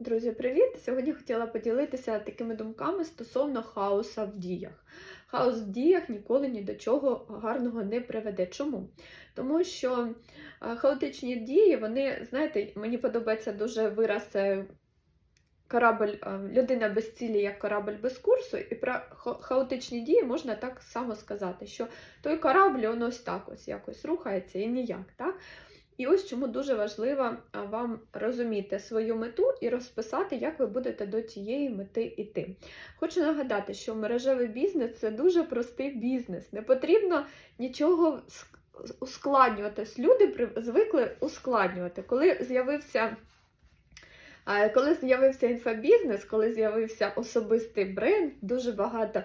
Друзі, привіт! Сьогодні хотіла поділитися такими думками стосовно хаоса в діях. Хаос в діях ніколи ні до чого гарного не приведе. Чому? Тому що е, хаотичні дії, вони, знаєте, мені подобається дуже вираз е, корабль, е, людина без цілі, як корабль без курсу, і про хаотичні дії можна так само сказати, що той корабль він ось так ось якось рухається і ніяк. так? І ось чому дуже важливо вам розуміти свою мету і розписати, як ви будете до тієї мети йти. Хочу нагадати, що мережевий бізнес це дуже простий бізнес. Не потрібно нічого ск- ускладнюватись. Люди звикли ускладнювати. Коли з'явився коли з'явився інфобізнес, коли з'явився особистий бренд, дуже багато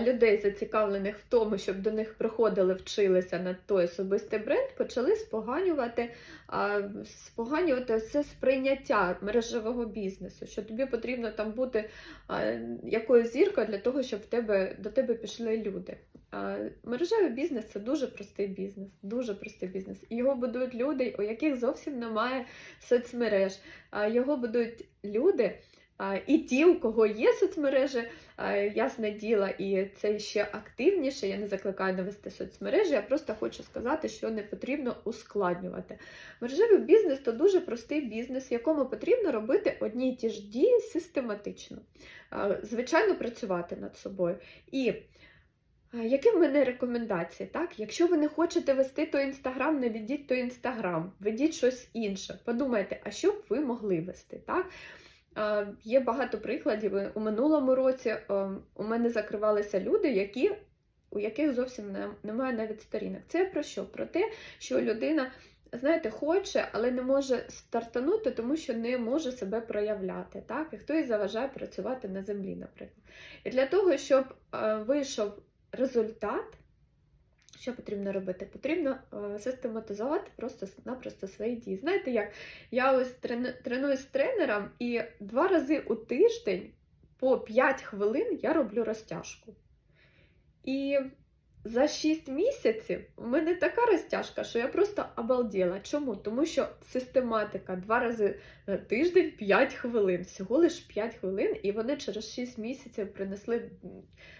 людей зацікавлених в тому, щоб до них приходили, вчилися на той особистий бренд, почали споганювати, споганювати це сприйняття мережевого бізнесу, що тобі потрібно там бути якоюсь зіркою для того, щоб в тебе, до тебе пішли люди. Мережевий бізнес це дуже простий бізнес, дуже простий бізнес. Його будують люди, у яких зовсім немає соцмереж. Його будують люди, і ті, у кого є соцмережі, ясне діло, і це ще активніше. Я не закликаю не вести соцмережі, я просто хочу сказати, що не потрібно ускладнювати. Мережевий бізнес то дуже простий бізнес, якому потрібно робити одні й ті ж дії систематично, звичайно, працювати над собою. І Які в мене рекомендації? Так? Якщо ви не хочете вести той інстаграм, не ведіть той інстаграм, ведіть щось інше. Подумайте, а що б ви могли вести? Так? Є багато прикладів. У минулому році у мене закривалися люди, які, у яких зовсім не, немає навіть сторінок. Це про що? Про те, що людина, знаєте, хоче, але не може стартанути, тому що не може себе проявляти. Так? І хтось заважає працювати на землі, наприклад. І для того, щоб вийшов результат, що потрібно робити? Потрібно е, систематизувати просто-напросто свої дії. Знаєте як? Я ось тренуюсь з тренером, і два рази у тиждень по 5 хвилин я роблю розтяжку. І за 6 місяців у мене така розтяжка, що я просто обалділа. Чому? Тому що систематика два рази на тиждень 5 хвилин, всього лише 5 хвилин, і вони через 6 місяців принесли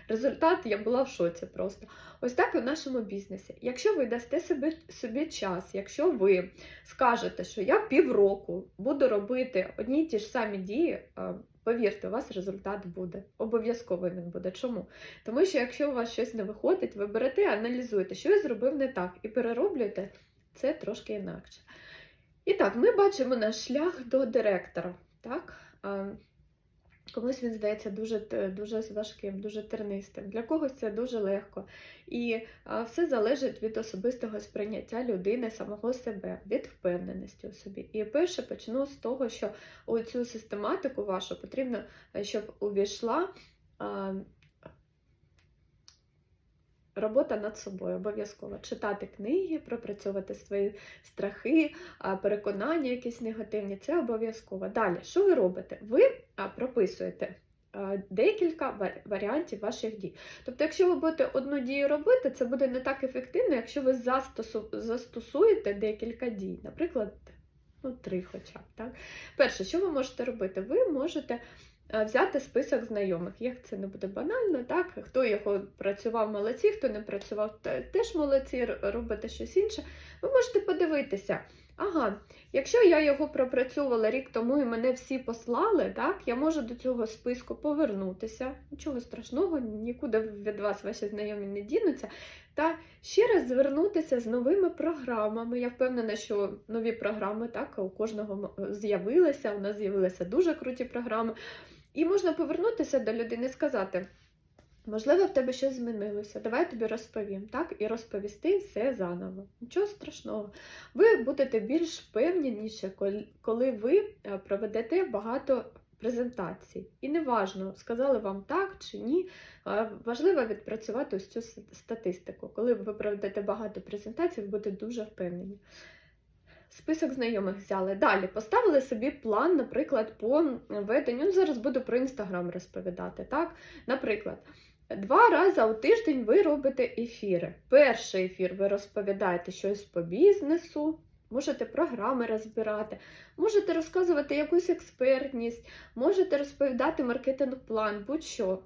результат. Я була в шоці просто. Ось так і в нашому бізнесі. Якщо ви дасте собі, собі час, якщо ви скажете, що я півроку буду робити одні й ті ж самі дії, е, повірте, у вас результат буде. Обов'язково він буде. Чому? Тому що якщо у вас щось не виходить, ви берете, аналізуєте, що я зробив не так, і перероблюєте це трошки інакше. І так, ми бачимо наш шлях до директора. Так? Комусь він здається дуже, дуже важким, дуже тернистим. Для когось це дуже легко. І все залежить від особистого сприйняття людини, самого себе, від впевненості у собі. І перше почну з того, що у цю систематику вашу потрібно, е, щоб увійшла а, робота над собою. Обов'язково читати книги, пропрацьовувати свої страхи, переконання якісь негативні. Це обов'язково. Далі, що ви робите? Ви прописуєте. Декілька варіантів ваших дій. Тобто, якщо ви будете одну дію робити, це буде не так ефективно, якщо ви застосу, застосуєте декілька дій, наприклад, ну, три хоча б. Так? Перше, що ви можете робити? Ви можете взяти список знайомих. Як це не буде банально, так? Хто його працював, молодці, хто не працював, теж молодці, р- робите щось інше. Ви можете подивитися. Ага, якщо я його пропрацьовувала рік тому і мене всі послали, так, я можу до цього списку повернутися. Нічого страшного, нікуди від вас ваші знайомі не дінуться. Та ще раз звернутися з новими програмами. Я впевнена, що нові програми так, у кожного з'явилися, у нас з'явилися дуже круті програми. І можна повернутися до людини і сказати. Можливо, в тебе щось змінилося. Давай тобі розповім, так? І розповісти все заново. Нічого страшного. Ви будете більш коли- коли ви е, проведете багато презентацій. І неважно, сказали вам так чи ні. е, Важливо відпрацювати ось цю статистику. Коли ви проведете багато презентацій, ви будете дуже впевнені. Список знайомих взяли. Далі поставили собі план, наприклад, по веденню. Ну, зараз буду про інстаграм розповідати. Так? Наприклад, два рази у тиждень ви робите ефіри. Перший ефір ви розповідаєте щось по бізнесу, можете програми розбирати, можете розказувати якусь експертність, можете розповідати маркетинг-план, будь-що.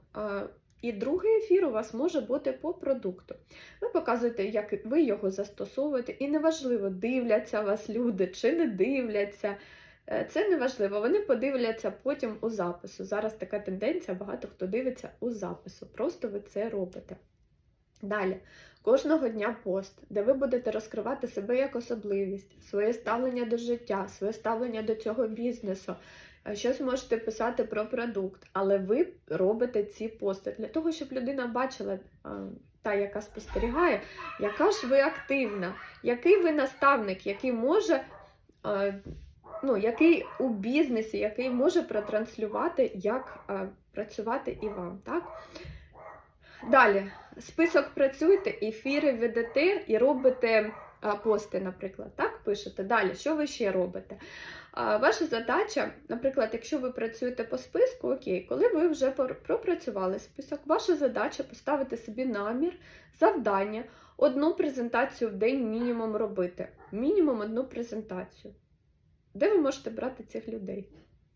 І другий ефір у вас може бути по продукту. Ви показуєте, як ви його застосовуєте, і неважливо, дивляться вас люди чи не дивляться. Е, Це не важливо, вони подивляться потім у запису. Зараз така тенденція, багато хто дивиться у запису. Просто ви це робите. Далі, кожного дня пост, де ви будете розкривати себе як особливість, своє ставлення до життя, своє ставлення до цього бізнесу. Е, Щось можете писати про продукт, але ви робите ці пости для того, щоб людина бачила, е, та, яка спостерігає, яка ж ви активна, який ви наставник, який може ну, який у бізнесі, який може протранслювати, як е, працювати і вам. Так? Далі, список працюйте, ефіри ведете і робите а, пости, наприклад. Так, пишете. Далі, що ви ще робите? А, Ваша задача, наприклад, якщо ви працюєте по списку, окей, коли ви вже пропрацювали список, ваша задача поставити собі намір, завдання, одну презентацію в день мінімум робити. Мінімум одну презентацію. Де ви можете брати цих людей?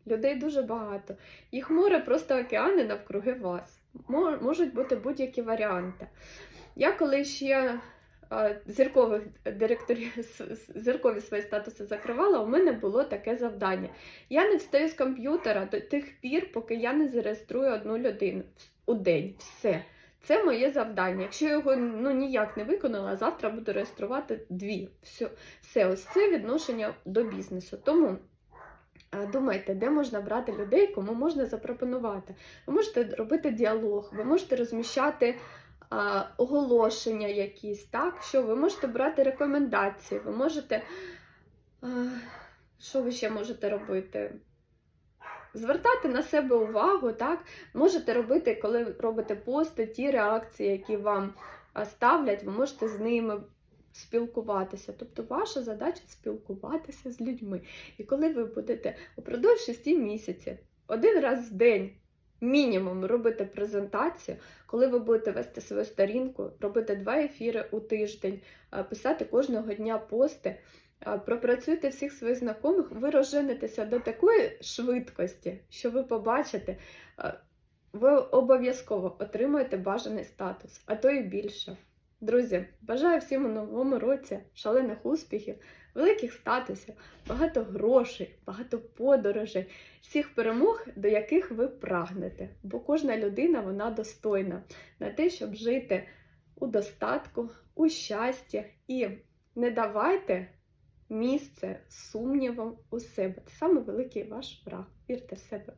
Людей дуже багато. Їх море просто океани навкруги вас. Можуть бути будь-які варіанти. Я коли ще е, зіркових директорів зіркові свої статуси закривала, у мене було таке завдання. Я не встаю з комп'ютера до тих пір, поки я не зареєструю одну людину у день. Все. Це моє завдання. Якщо я його ну, ніяк не виконала, завтра буду реєструвати дві. Все, все ось це відношення до бізнесу. Тому думайте, де можна брати людей, кому можна запропонувати. Ви можете робити діалог, ви можете розміщати оголошення якісь, так? Що ви можете брати рекомендації, ви можете. Що ви ще можете робити? Звертати на себе увагу, так? Можете робити, коли робите пости, ті реакції, які вам ставлять, ви можете з ними спілкуватися. Тобто ваша задача спілкуватися з людьми. І коли ви будете упродовж 6 місяців, один раз в день мінімум робити презентацію, коли ви будете вести свою сторінку, робити два ефіри у тиждень, писати кожного дня пости. Пропрацюйте всіх своїх знайомих, ви розженетеся до такої швидкості, що ви побачите, ви обов'язково отримаєте бажаний статус, а то і більше. Друзі, бажаю всім у новому році шалених успіхів, великих статусів, багато грошей, багато подорожей, всіх перемог, до яких ви прагнете. Бо кожна людина вона достойна на те, щоб жити у достатку, у щасті і не давайте місце сумнівом у себе. Це саме великий ваш враг. Вірте в себе.